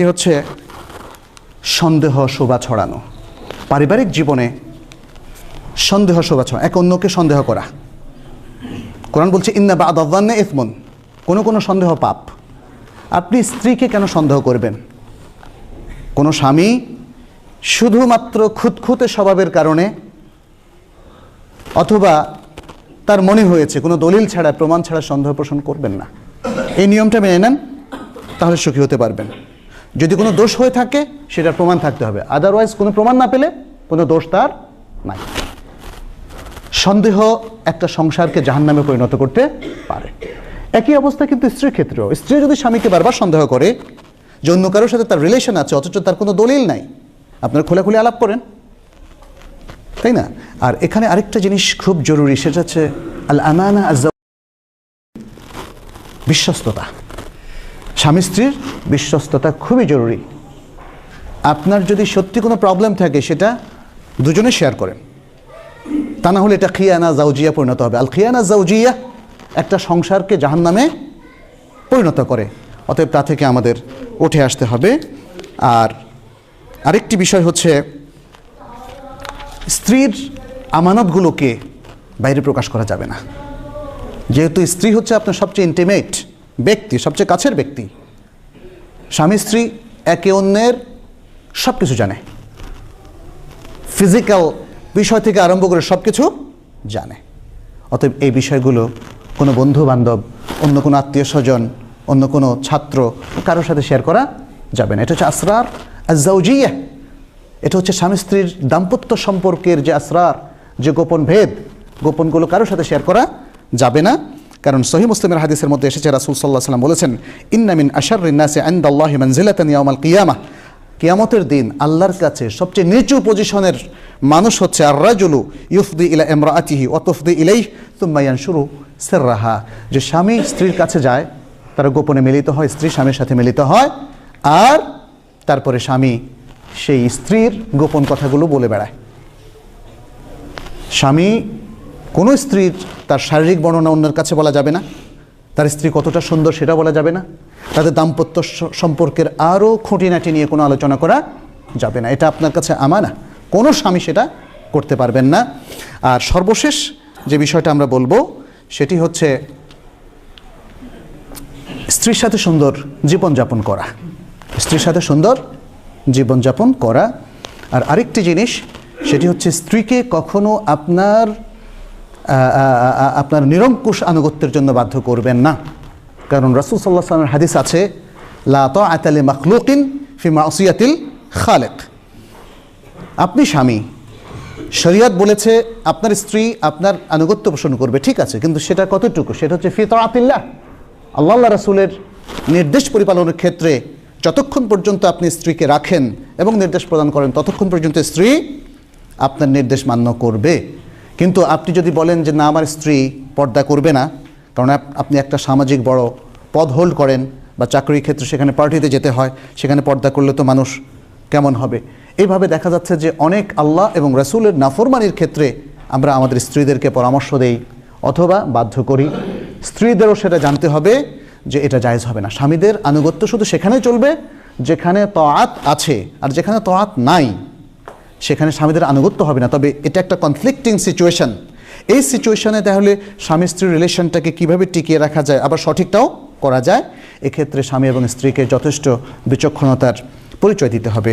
এ হচ্ছে সন্দেহ শোভা ছড়ানো। পারিবারিক জীবনে সন্দেহ শোভা ছড়ানো এক অন্যকে সন্দেহ করা। কোরআন বলছে, ইন্না বা আদান্নে ইসমন। কোনো কোনো সন্দেহ পাপ। আপনি স্ত্রীকে কেন সন্দেহ করবেন? কোনো স্বামী শুধুমাত্র খুঁতখুঁতে স্বভাবের কারণে অথবা তার মনে হয়েছে, কোনো দলিল ছাড়া, প্রমাণ ছাড়া সন্দেহ পোষণ করবেন না। এই নিয়মটা মেনে নেন, তাহলে সুখী হতে পারবেন। যদি কোনো দোষ হয়ে থাকে, সেটার প্রমাণ থাকতে হবে। আদারওয়াইজ কোনো প্রমাণ না পেলে কোনো দোষ তার নাই। সন্দেহ একটা সংসারকে জাহান্নামে পরিণত করতে পারে। একই অবস্থা কিন্তু স্ত্রীর ক্ষেত্রেও। স্ত্রী যদি স্বামীকে বারবার সন্দেহ করে, যে অন্য কারোর সাথে তার রিলেশন আছে, অথচ তার কোনো দলিল নাই, আপনার খোলাখুলি আলাপ করেন। তাই না? আর এখানে আরেকটা জিনিস খুব জরুরি, সেটা হচ্ছে আল আমানা আজ বিশ্বস্ততা। স্বামী স্ত্রীর বিশ্বস্ততা খুবই জরুরি। আপনার যদি সত্যি কোনো প্রবলেম থাকে, সেটা দুজনে শেয়ার করেন। তা না হলে এটা খিয়ানা জাউজিয়া পরিণত হবে। আল খিয়ানা জাউজিয়া একটা সংসারকে জাহান নামে পরিণত করে। অতএব তা থেকে আমাদের উঠে আসতে হবে। আর আরেকটি বিষয় হচ্ছে, স্ত্রীর আমানতগুলোকে বাইরে প্রকাশ করা যাবে না। যেহেতু স্ত্রী হচ্ছে আপনার সবচেয়ে ইন্টিমেট ব্যক্তি, সবচেয়ে কাছের ব্যক্তি। স্বামী, স্ত্রী, একে অন্যের সব কিছু জানে। ফিজিক্যাল বিষয় থেকে আরম্ভ করে সব কিছু জানে। অতএব এই বিষয়গুলো কোনো বন্ধু বান্ধব অন্য কোনো আত্মীয় স্বজন, অন্য কোনো ছাত্র কারোর সাথে শেয়ার করা যাবে না। এটা হচ্ছে আসরার আজাউজিয়া এটা হচ্ছে স্বামী, স্ত্রীর দাম্পত্য সম্পর্কের যে আসরার, যে গোপন ভেদ, গোপনগুলো কারোর সাথে শেয়ার করা যাবে না। কারণ সহি মুসলিমের হাদিসের মধ্যে এসেছে, রাসুল সাল্লাহ সাল্লাম বলেছেন ইন্নামিন রিন্নাসে আন্দাল্লাহ মঞ্জিলাতান ইয়ামাল কিয়ামা। কিয়ামতের দিন আল্লাহর কাছে সবচেয়ে নিচু পজিশনের মানুষ হচ্ছে আর রাজুলু ইউফদি ইলা এমরা এমরাআতিহি অতফদি ইলাই তুম্মায়ান শুরু সেররাহা। যে স্বামী স্ত্রীর কাছে যায়, তারা গোপনে মিলিত হয়, স্ত্রী স্বামীর সাথে মিলিত হয়, আর তারপরে স্বামী সেই স্ত্রীর গোপন কথাগুলো বলে বেড়ায়। স্বামী কোনো স্ত্রীর তার শারীরিক বর্ণনা অন্যের কাছে বলা যাবে না। তার স্ত্রী কতটা সুন্দর সেটা বলা যাবে না। তাদের দাম্পত্য সম্পর্কের আরও খুঁটিনাটি নিয়ে কোনো আলোচনা করা যাবে না। এটা আপনার কাছে আমানা। কোনো স্বামী সেটা করতে পারবেন না। আর সর্বশেষ যে বিষয়টা আমরা বলব, সেটি হচ্ছে স্ত্রীর সাথে সুন্দর জীবনযাপন করা। স্ত্রীর সাথে সুন্দর জীবনযাপন করা। আর আরেকটি জিনিস, সেটি হচ্ছে স্ত্রীকে কখনো আপনার আপনার নিরঙ্কুশ আনুগত্যের জন্য বাধ্য করবেন না। কারণ রাসুল সাল্লাহ সাল্লামের হাদিস আছে, লা তো মখলুকিন ফি মাসিয়াতিল খালেক। আপনি স্বামী, শরিয়াত বলেছে আপনার স্ত্রী আপনার আনুগত্য পোষণ করবে, ঠিক আছে, কিন্তু সেটা কতটুকু? সেটা হচ্ছে ফিতরাতিল্লাহ আল্লাহ আল্লাহ রাসুলের নির্দেশ পরিপালনের ক্ষেত্রে যতক্ষণ পর্যন্ত আপনি স্ত্রীকে রাখেন এবং নির্দেশ প্রদান করেন, ততক্ষণ পর্যন্ত স্ত্রী আপনার নির্দেশ মান্য করবে। কিন্তু আপনি যদি বলেন যে না, আমার স্ত্রী পর্দা করবে না, কারণ আপনি একটা সামাজিক বড় পদ হোল্ড করেন বা চাকরির ক্ষেত্রে সেখানে পার্টিতে যেতে হয়, সেখানে পর্দা করলে তো মানুষ কেমন হবে? এইভাবে দেখা যাচ্ছে যে অনেক আল্লাহ এবং রাসূলের নাফরমানির ক্ষেত্রে আমরা আমাদের স্ত্রীদেরকে পরামর্শ দেই অথবা বাধ্য করি। স্ত্রীদেরও সেটা জানতে হবে যে এটা জায়েজ হবে না। স্বামীদের আনুগত্য শুধু সেখানে চলবে যেখানে তআত আছে আর যেখানে তআত নাই। সেখানে স্বামীদের আনুগত্য হবে না। তবে এটা একটা কনফ্লিক্টিং সিচুয়েশন এই সিচুয়েশনে তাহলে স্বামী স্ত্রীর রিলেশনটাকে কীভাবে টিকিয়ে রাখা যায়? আবার সঠিকটাও করা যায়? এক্ষেত্রে স্বামী এবং স্ত্রীকে যথেষ্ট বিচক্ষণতার পরিচয় দিতে হবে।